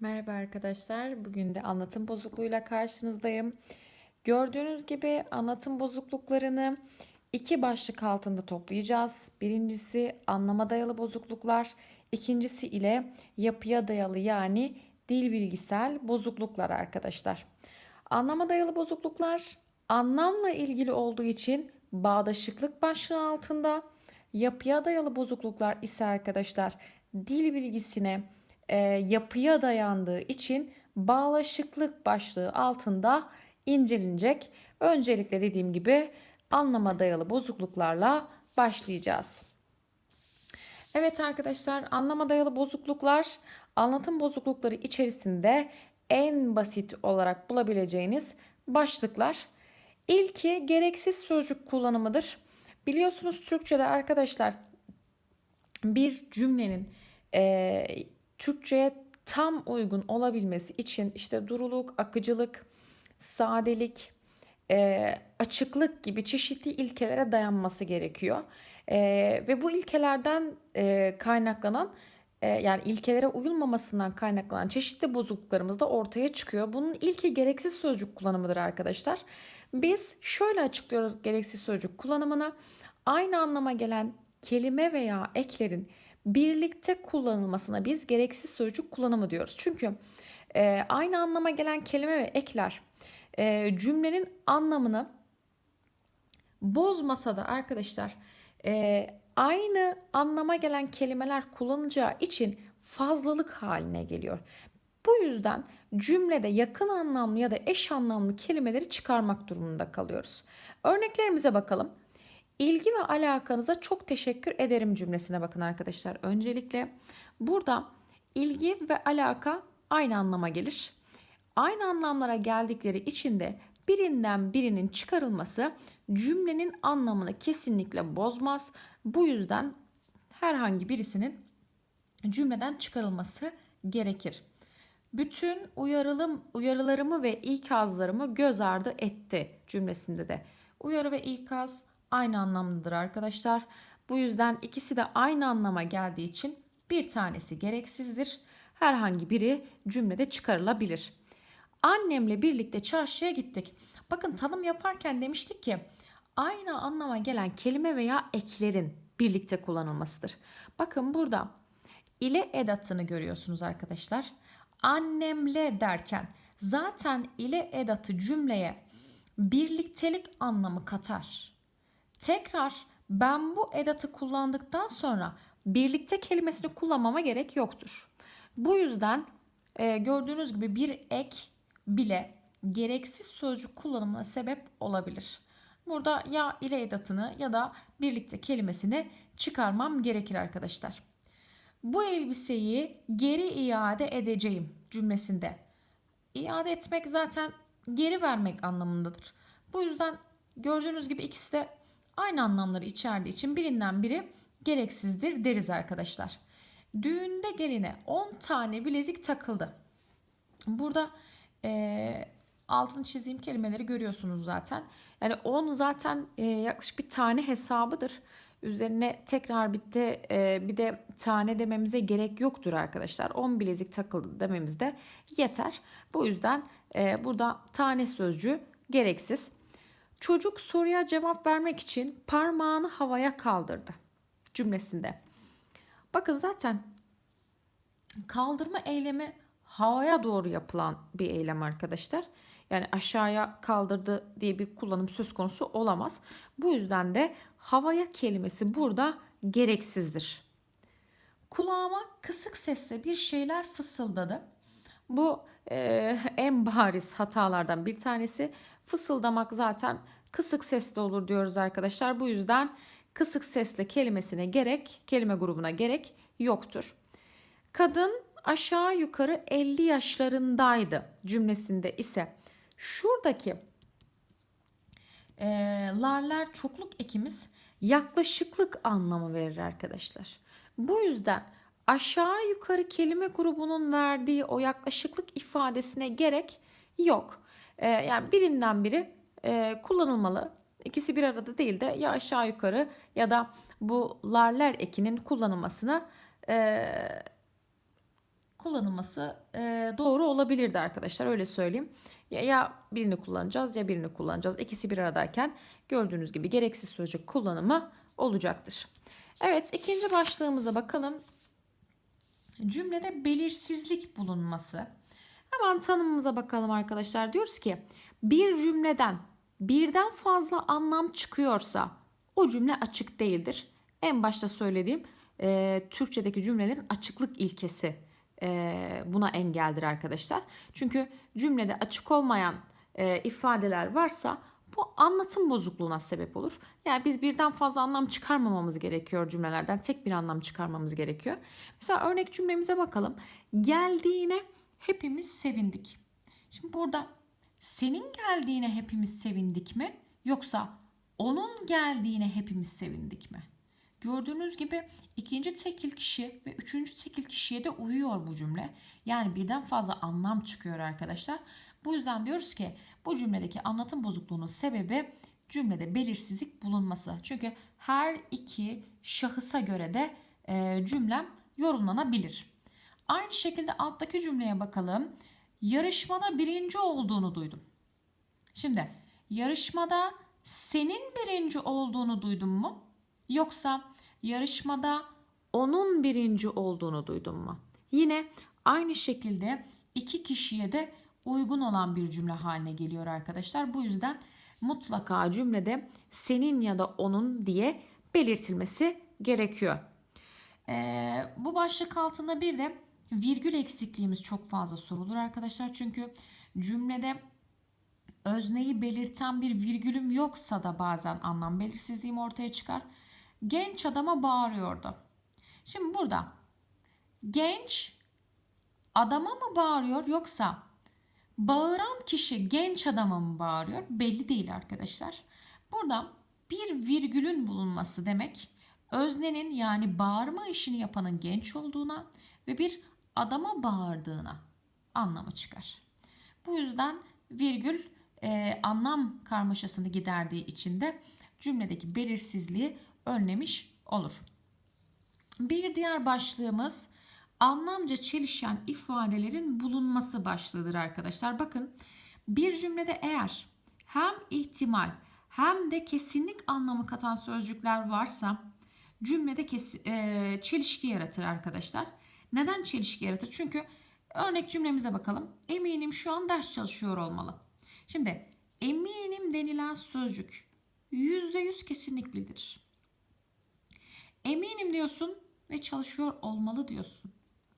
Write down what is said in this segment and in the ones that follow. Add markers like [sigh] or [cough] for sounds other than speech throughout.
Merhaba arkadaşlar. Bugün de anlatım bozukluğuyla karşınızdayım. Gördüğünüz gibi anlatım bozukluklarını iki başlık altında toplayacağız. Birincisi anlama dayalı bozukluklar, ikincisi ile yapıya dayalı yani dil bilgisel bozukluklar arkadaşlar. Anlama dayalı bozukluklar anlamla ilgili olduğu için bağdaşıklık başlığı altında, yapıya dayalı bozukluklar ise arkadaşlar dil bilgisine e, yapıya dayandığı için bağlaşıklık başlığı altında incelenecek. Öncelikle dediğim gibi anlama dayalı bozukluklarla başlayacağız. Evet arkadaşlar anlama dayalı bozukluklar anlatım bozuklukları içerisinde en basit olarak bulabileceğiniz başlıklar. İlki gereksiz sözcük kullanımıdır. Biliyorsunuz Türkçe'de arkadaşlar bir cümlenin e, Türkçe'ye tam uygun olabilmesi için işte duruluk, akıcılık, sadelik, e, açıklık gibi çeşitli ilkelere dayanması gerekiyor. E, ve bu ilkelerden e, kaynaklanan e, yani ilkelere uyulmamasından kaynaklanan çeşitli bozukluklarımız da ortaya çıkıyor. Bunun ilki gereksiz sözcük kullanımıdır arkadaşlar. Biz şöyle açıklıyoruz gereksiz sözcük kullanımını. Aynı anlama gelen kelime veya eklerin birlikte kullanılmasına biz gereksiz sözcük kullanımı diyoruz. Çünkü e, aynı anlama gelen kelime ve ekler e, cümlenin anlamını bozmasa da arkadaşlar e, aynı anlama gelen kelimeler kullanacağı için fazlalık haline geliyor. Bu yüzden cümlede yakın anlamlı ya da eş anlamlı kelimeleri çıkarmak durumunda kalıyoruz. Örneklerimize bakalım. İlgi ve alakanıza çok teşekkür ederim cümlesine bakın arkadaşlar. Öncelikle burada ilgi ve alaka aynı anlama gelir. Aynı anlamlara geldikleri için de birinden birinin çıkarılması cümlenin anlamını kesinlikle bozmaz. Bu yüzden herhangi birisinin cümleden çıkarılması gerekir. Bütün uyarılım, uyarılarımı ve ikazlarımı göz ardı etti cümlesinde de. Uyarı ve ikaz aynı anlamlıdır arkadaşlar. Bu yüzden ikisi de aynı anlama geldiği için bir tanesi gereksizdir. Herhangi biri cümlede çıkarılabilir. Annemle birlikte çarşıya gittik. Bakın tanım yaparken demiştik ki aynı anlama gelen kelime veya eklerin birlikte kullanılmasıdır. Bakın burada ile edatını görüyorsunuz arkadaşlar. Annemle derken zaten ile edatı cümleye birliktelik anlamı katar. Tekrar ben bu edatı kullandıktan sonra birlikte kelimesini kullanmama gerek yoktur. Bu yüzden e, gördüğünüz gibi bir ek bile gereksiz sözcük kullanımına sebep olabilir. Burada ya ile edatını ya da birlikte kelimesini çıkarmam gerekir arkadaşlar. Bu elbiseyi geri iade edeceğim cümlesinde. İade etmek zaten geri vermek anlamındadır. Bu yüzden gördüğünüz gibi ikisi de aynı anlamları içerdiği için birinden biri gereksizdir deriz arkadaşlar. Düğünde geline 10 tane bilezik takıldı. Burada e, altını çizdiğim kelimeleri görüyorsunuz zaten. Yani 10 zaten e, yaklaşık bir tane hesabıdır. Üzerine tekrar bir de, e, bir de tane dememize gerek yoktur arkadaşlar. 10 bilezik takıldı dememiz de yeter. Bu yüzden e, burada tane sözcüğü gereksiz. Çocuk soruya cevap vermek için parmağını havaya kaldırdı cümlesinde. Bakın zaten kaldırma eylemi havaya doğru yapılan bir eylem arkadaşlar. Yani aşağıya kaldırdı diye bir kullanım söz konusu olamaz. Bu yüzden de havaya kelimesi burada gereksizdir. Kulağıma kısık sesle bir şeyler fısıldadı. Bu e, en bariz hatalardan bir tanesi. Fısıldamak zaten kısık sesli olur diyoruz arkadaşlar. Bu yüzden kısık sesle kelimesine gerek, kelime grubuna gerek yoktur. Kadın aşağı yukarı 50 yaşlarındaydı cümlesinde ise şuradaki e, larler çokluk ekimiz yaklaşıklık anlamı verir arkadaşlar. Bu yüzden aşağı yukarı kelime grubunun verdiği o yaklaşıklık ifadesine gerek yok. E, yani birinden biri e, kullanılmalı. İkisi bir arada değil de ya aşağı yukarı ya da bu larler ekinin kullanılmasına e, kullanılması e, doğru olabilirdi arkadaşlar öyle söyleyeyim. Ya, ya birini kullanacağız ya birini kullanacağız. İkisi bir aradayken gördüğünüz gibi gereksiz sözcük kullanımı olacaktır. Evet ikinci başlığımıza bakalım. Cümlede belirsizlik bulunması. Hemen tanımımıza bakalım arkadaşlar. Diyoruz ki bir cümleden birden fazla anlam çıkıyorsa o cümle açık değildir. En başta söylediğim e, Türkçedeki cümlelerin açıklık ilkesi e, buna engeldir arkadaşlar. Çünkü cümlede açık olmayan e, ifadeler varsa bu anlatım bozukluğuna sebep olur. Yani biz birden fazla anlam çıkarmamamız gerekiyor cümlelerden. Tek bir anlam çıkarmamız gerekiyor. Mesela örnek cümlemize bakalım. Geldiğine hepimiz sevindik. Şimdi burada senin geldiğine hepimiz sevindik mi? Yoksa onun geldiğine hepimiz sevindik mi? Gördüğünüz gibi ikinci tekil kişi ve üçüncü tekil kişiye de uyuyor bu cümle. Yani birden fazla anlam çıkıyor arkadaşlar. Bu yüzden diyoruz ki bu cümledeki anlatım bozukluğunun sebebi cümlede belirsizlik bulunması. Çünkü her iki şahısa göre de e, cümlem yorumlanabilir. Aynı şekilde alttaki cümleye bakalım. Yarışmada birinci olduğunu duydum. Şimdi yarışmada senin birinci olduğunu duydun mu? Yoksa yarışmada onun birinci olduğunu duydun mu? Yine aynı şekilde iki kişiye de uygun olan bir cümle haline geliyor arkadaşlar. Bu yüzden mutlaka cümlede senin ya da onun diye belirtilmesi gerekiyor. Ee, bu başlık altında bir de virgül eksikliğimiz çok fazla sorulur arkadaşlar. Çünkü cümlede özneyi belirten bir virgülüm yoksa da bazen anlam belirsizliğim ortaya çıkar. Genç adama bağırıyordu. Şimdi burada genç adama mı bağırıyor yoksa bağıran kişi genç adama mı bağırıyor? Belli değil arkadaşlar. Burada bir virgülün bulunması demek öznenin yani bağırma işini yapanın genç olduğuna ve bir adama bağırdığına anlamı çıkar. Bu yüzden virgül e, anlam karmaşasını giderdiği için de cümledeki belirsizliği önlemiş olur. Bir diğer başlığımız anlamca çelişen ifadelerin bulunması başlığıdır arkadaşlar. Bakın bir cümlede eğer hem ihtimal hem de kesinlik anlamı katan sözcükler varsa cümlede kes, e, çelişki yaratır arkadaşlar. Neden çelişki yaratır? Çünkü örnek cümlemize bakalım. Eminim şu an ders çalışıyor olmalı. Şimdi eminim denilen sözcük %100 kesinlik bildirir. Eminim diyorsun ve çalışıyor olmalı diyorsun.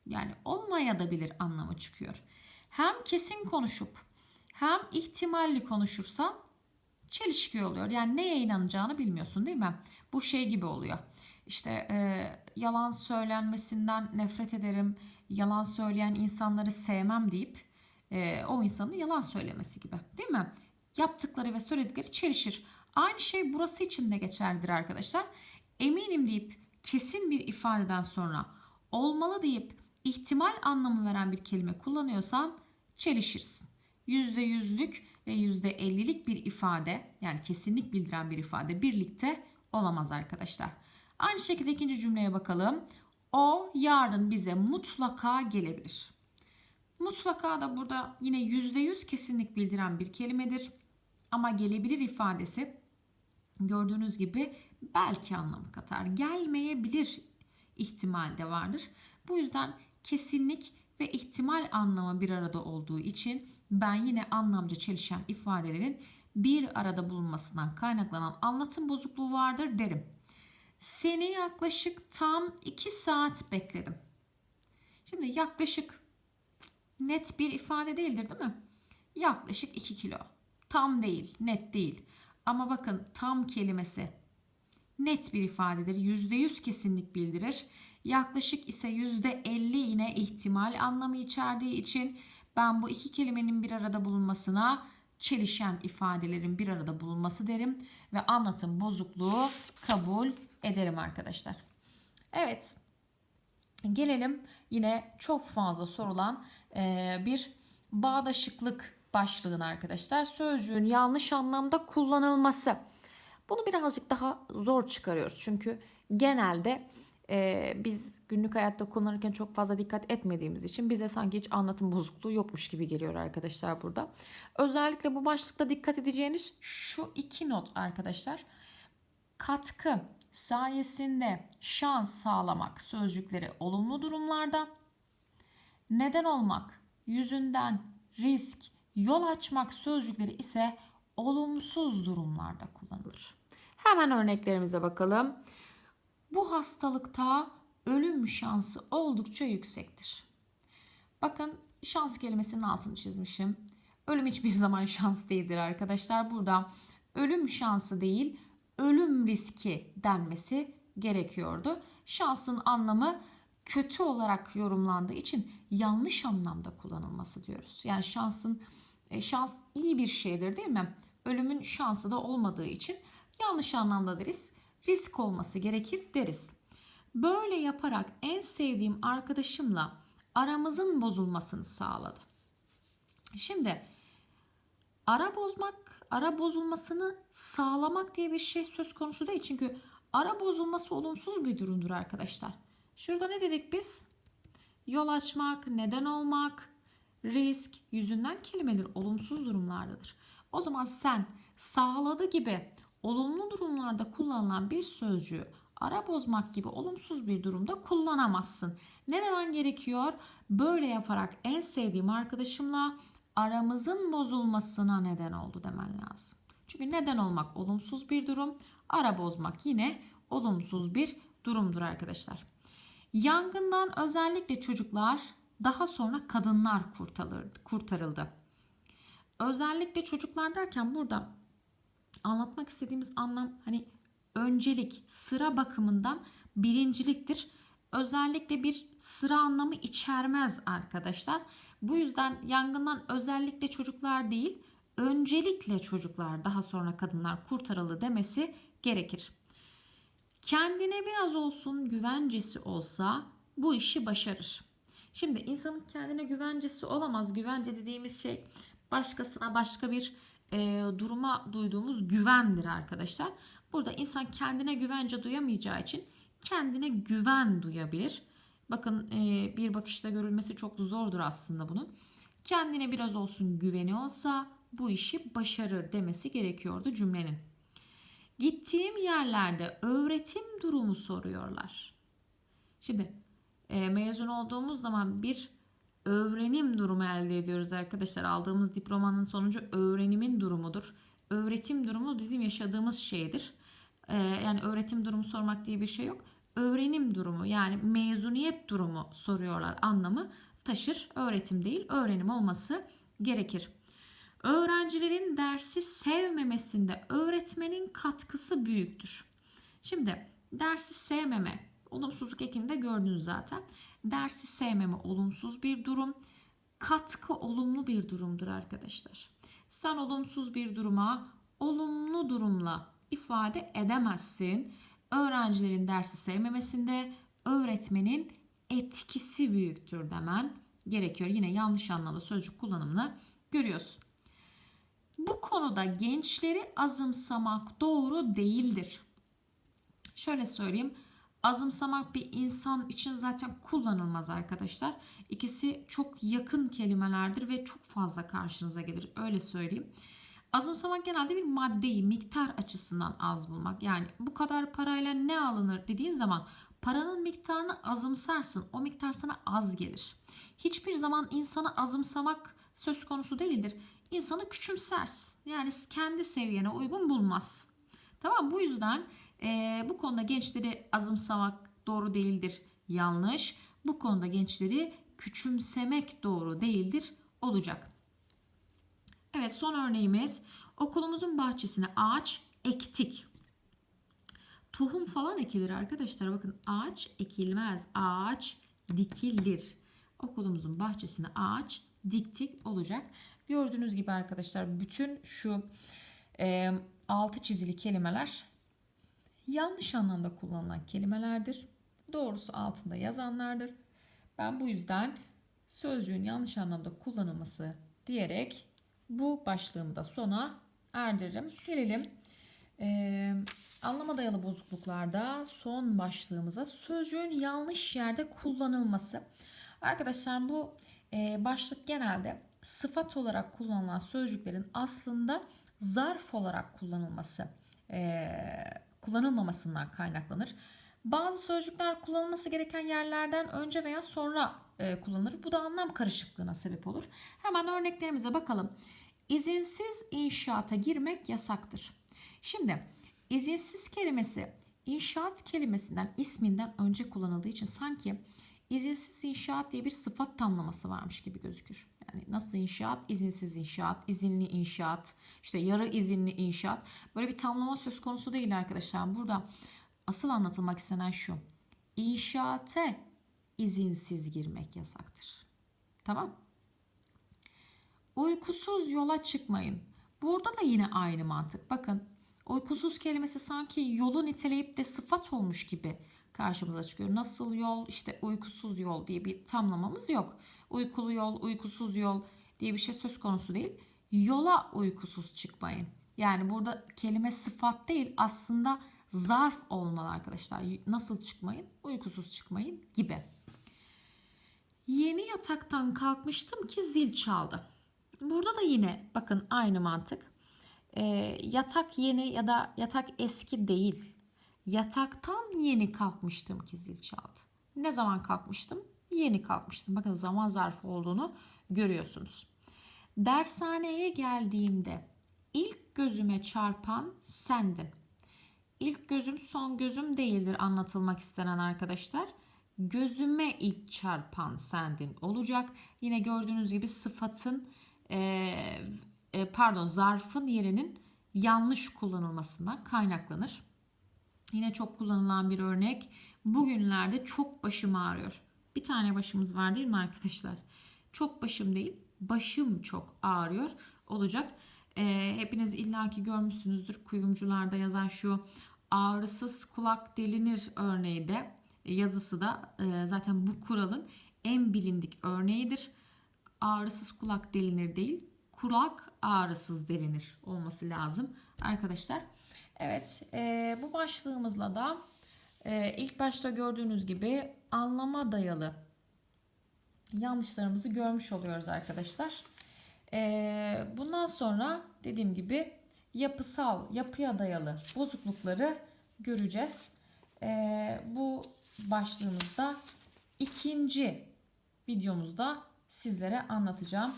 Yani olmaya da bilir anlamı çıkıyor. Hem kesin konuşup hem ihtimalli konuşursan çelişki oluyor. Yani neye inanacağını bilmiyorsun değil mi? Bu şey gibi oluyor. İşte e, yalan söylenmesinden nefret ederim, yalan söyleyen insanları sevmem deyip e, o insanın yalan söylemesi gibi değil mi? Yaptıkları ve söyledikleri çelişir. Aynı şey burası için de geçerlidir arkadaşlar. Eminim deyip kesin bir ifadeden sonra olmalı deyip ihtimal anlamı veren bir kelime kullanıyorsan çelişirsin. %100'lük ve %50'lik bir ifade yani kesinlik bildiren bir ifade birlikte olamaz arkadaşlar. Aynı şekilde ikinci cümleye bakalım. O yarın bize mutlaka gelebilir. Mutlaka da burada yine %100 kesinlik bildiren bir kelimedir. Ama gelebilir ifadesi gördüğünüz gibi belki anlamı katar. Gelmeyebilir ihtimal de vardır. Bu yüzden kesinlik ve ihtimal anlamı bir arada olduğu için ben yine anlamca çelişen ifadelerin bir arada bulunmasından kaynaklanan anlatım bozukluğu vardır derim. Seni yaklaşık tam 2 saat bekledim. Şimdi yaklaşık net bir ifade değildir değil mi? Yaklaşık 2 kilo. Tam değil, net değil. Ama bakın tam kelimesi net bir ifadedir. %100 kesinlik bildirir. Yaklaşık ise %50 yine ihtimal anlamı içerdiği için ben bu iki kelimenin bir arada bulunmasına çelişen ifadelerin bir arada bulunması derim ve anlatım bozukluğu kabul ederim arkadaşlar. Evet. Gelelim yine çok fazla sorulan bir bağdaşıklık başlığına arkadaşlar. Sözcüğün yanlış anlamda kullanılması. Bunu birazcık daha zor çıkarıyoruz. Çünkü genelde e, biz günlük hayatta kullanırken çok fazla dikkat etmediğimiz için bize sanki hiç anlatım bozukluğu yokmuş gibi geliyor arkadaşlar burada. Özellikle bu başlıkta dikkat edeceğiniz şu iki not arkadaşlar. Katkı sayesinde şans sağlamak sözcükleri olumlu durumlarda, neden olmak, yüzünden, risk, yol açmak sözcükleri ise olumsuz durumlarda kullanılır. Hemen örneklerimize bakalım. Bu hastalıkta ölüm şansı oldukça yüksektir. Bakın şans kelimesinin altını çizmişim. Ölüm hiçbir [laughs] zaman şans değildir arkadaşlar. Burada ölüm şansı değil, ölüm riski denmesi gerekiyordu. Şansın anlamı kötü olarak yorumlandığı için yanlış anlamda kullanılması diyoruz. Yani şansın e, şans iyi bir şeydir değil mi? Ölümün şansı da olmadığı için yanlış anlamda deriz. Risk olması gerekir deriz. Böyle yaparak en sevdiğim arkadaşımla aramızın bozulmasını sağladı. Şimdi ara bozmak, ara bozulmasını sağlamak diye bir şey söz konusu değil. Çünkü ara bozulması olumsuz bir durumdur arkadaşlar. Şurada ne dedik biz? Yol açmak, neden olmak, risk yüzünden kelimeler olumsuz durumlardadır. O zaman sen sağladı gibi olumlu durumlarda kullanılan bir sözcüğü ara bozmak gibi olumsuz bir durumda kullanamazsın. Ne demen gerekiyor? Böyle yaparak en sevdiğim arkadaşımla aramızın bozulmasına neden oldu demen lazım. Çünkü neden olmak olumsuz bir durum, ara bozmak yine olumsuz bir durumdur arkadaşlar. Yangından özellikle çocuklar daha sonra kadınlar kurtarıldı. Özellikle çocuklar derken burada anlatmak istediğimiz anlam hani öncelik sıra bakımından birinciliktir. Özellikle bir sıra anlamı içermez arkadaşlar. Bu yüzden yangından özellikle çocuklar değil, öncelikle çocuklar daha sonra kadınlar kurtarıldı demesi gerekir. Kendine biraz olsun güvencesi olsa bu işi başarır. Şimdi insanın kendine güvencesi olamaz. Güvence dediğimiz şey başkasına başka bir e, duruma duyduğumuz güvendir arkadaşlar. Burada insan kendine güvence duyamayacağı için kendine güven duyabilir. Bakın e, bir bakışta görülmesi çok zordur aslında bunun. Kendine biraz olsun güveni olsa bu işi başarır demesi gerekiyordu cümlenin. Gittiğim yerlerde öğretim durumu soruyorlar. Şimdi e, mezun olduğumuz zaman bir öğrenim durumu elde ediyoruz arkadaşlar. Aldığımız diplomanın sonucu öğrenimin durumudur. Öğretim durumu bizim yaşadığımız şeydir. Ee, yani öğretim durumu sormak diye bir şey yok. Öğrenim durumu yani mezuniyet durumu soruyorlar anlamı taşır. Öğretim değil öğrenim olması gerekir. Öğrencilerin dersi sevmemesinde öğretmenin katkısı büyüktür. Şimdi dersi sevmeme olumsuzluk ekinde gördünüz zaten. Dersi sevmeme olumsuz bir durum. Katkı olumlu bir durumdur arkadaşlar. Sen olumsuz bir duruma olumlu durumla ifade edemezsin. Öğrencilerin dersi sevmemesinde öğretmenin etkisi büyüktür demen gerekiyor. Yine yanlış anlamda sözcük kullanımını görüyorsun. Bu konuda gençleri azımsamak doğru değildir. Şöyle söyleyeyim. Azımsamak bir insan için zaten kullanılmaz arkadaşlar. İkisi çok yakın kelimelerdir ve çok fazla karşınıza gelir. Öyle söyleyeyim. Azımsamak genelde bir maddeyi miktar açısından az bulmak. Yani bu kadar parayla ne alınır dediğin zaman paranın miktarını azımsarsın. O miktar sana az gelir. Hiçbir zaman insanı azımsamak söz konusu değildir. İnsanı küçümsersin. Yani kendi seviyene uygun bulmazsın. Tamam bu yüzden e, bu konuda gençleri azımsamak doğru değildir. Yanlış. Bu konuda gençleri küçümsemek doğru değildir olacak. Evet son örneğimiz okulumuzun bahçesine ağaç ektik. Tohum falan ekilir arkadaşlar. Bakın ağaç ekilmez. Ağaç dikilir. Okulumuzun bahçesine ağaç diktik olacak. Gördüğünüz gibi arkadaşlar bütün şu e, altı çizili kelimeler yanlış anlamda kullanılan kelimelerdir. Doğrusu altında yazanlardır. Ben bu yüzden sözcüğün yanlış anlamda kullanılması diyerek bu başlığımı da sona erdiririm. Gelelim Ee, anlama dayalı bozukluklarda son başlığımıza sözcüğün yanlış yerde kullanılması. Arkadaşlar bu e, başlık genelde sıfat olarak kullanılan sözcüklerin aslında zarf olarak kullanılması, e, kullanılmamasından kaynaklanır. Bazı sözcükler kullanılması gereken yerlerden önce veya sonra e, kullanılır. Bu da anlam karışıklığına sebep olur. Hemen örneklerimize bakalım. İzinsiz inşaata girmek yasaktır. Şimdi izinsiz kelimesi inşaat kelimesinden isminden önce kullanıldığı için sanki izinsiz inşaat diye bir sıfat tamlaması varmış gibi gözükür. Yani nasıl inşaat? İzinsiz inşaat, izinli inşaat, işte yarı izinli inşaat. Böyle bir tamlama söz konusu değil arkadaşlar. Burada asıl anlatılmak istenen şu. İnşaate izinsiz girmek yasaktır. Tamam? Uykusuz yola çıkmayın. Burada da yine aynı mantık. Bakın uykusuz kelimesi sanki yolu niteleyip de sıfat olmuş gibi karşımıza çıkıyor. Nasıl yol işte uykusuz yol diye bir tamlamamız yok. Uykulu yol, uykusuz yol diye bir şey söz konusu değil. Yola uykusuz çıkmayın. Yani burada kelime sıfat değil aslında zarf olmalı arkadaşlar. Nasıl çıkmayın? Uykusuz çıkmayın gibi. Yeni yataktan kalkmıştım ki zil çaldı. Burada da yine bakın aynı mantık. Ee, yatak yeni ya da yatak eski değil. Yataktan yeni kalkmıştım ki zil çaldı. Ne zaman kalkmıştım? Yeni kalkmıştım. Bakın zaman zarfı olduğunu görüyorsunuz. Dershaneye geldiğimde ilk gözüme çarpan sendin. İlk gözüm son gözüm değildir anlatılmak istenen arkadaşlar. Gözüme ilk çarpan sendin olacak. Yine gördüğünüz gibi sıfatın e, e, pardon zarfın yerinin yanlış kullanılmasından kaynaklanır. Yine çok kullanılan bir örnek. Bugünlerde çok başım ağrıyor. Bir tane başımız var değil mi arkadaşlar? Çok başım değil, başım çok ağrıyor olacak. E, hepiniz illaki görmüşsünüzdür kuyumcularda yazan şu ağrısız kulak delinir örneği de yazısı da e, zaten bu kuralın en bilindik örneğidir. Ağrısız kulak delinir değil, kulak ağrısız delinir olması lazım arkadaşlar. Evet e, bu başlığımızla da e, ilk başta gördüğünüz gibi anlama dayalı yanlışlarımızı görmüş oluyoruz arkadaşlar. E, bundan sonra dediğim gibi yapısal, yapıya dayalı bozuklukları göreceğiz. E, bu başlığımızda ikinci videomuzda sizlere anlatacağım.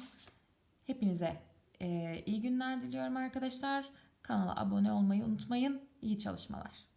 Hepinize e, iyi günler diliyorum arkadaşlar. Kanala abone olmayı unutmayın. İyi çalışmalar.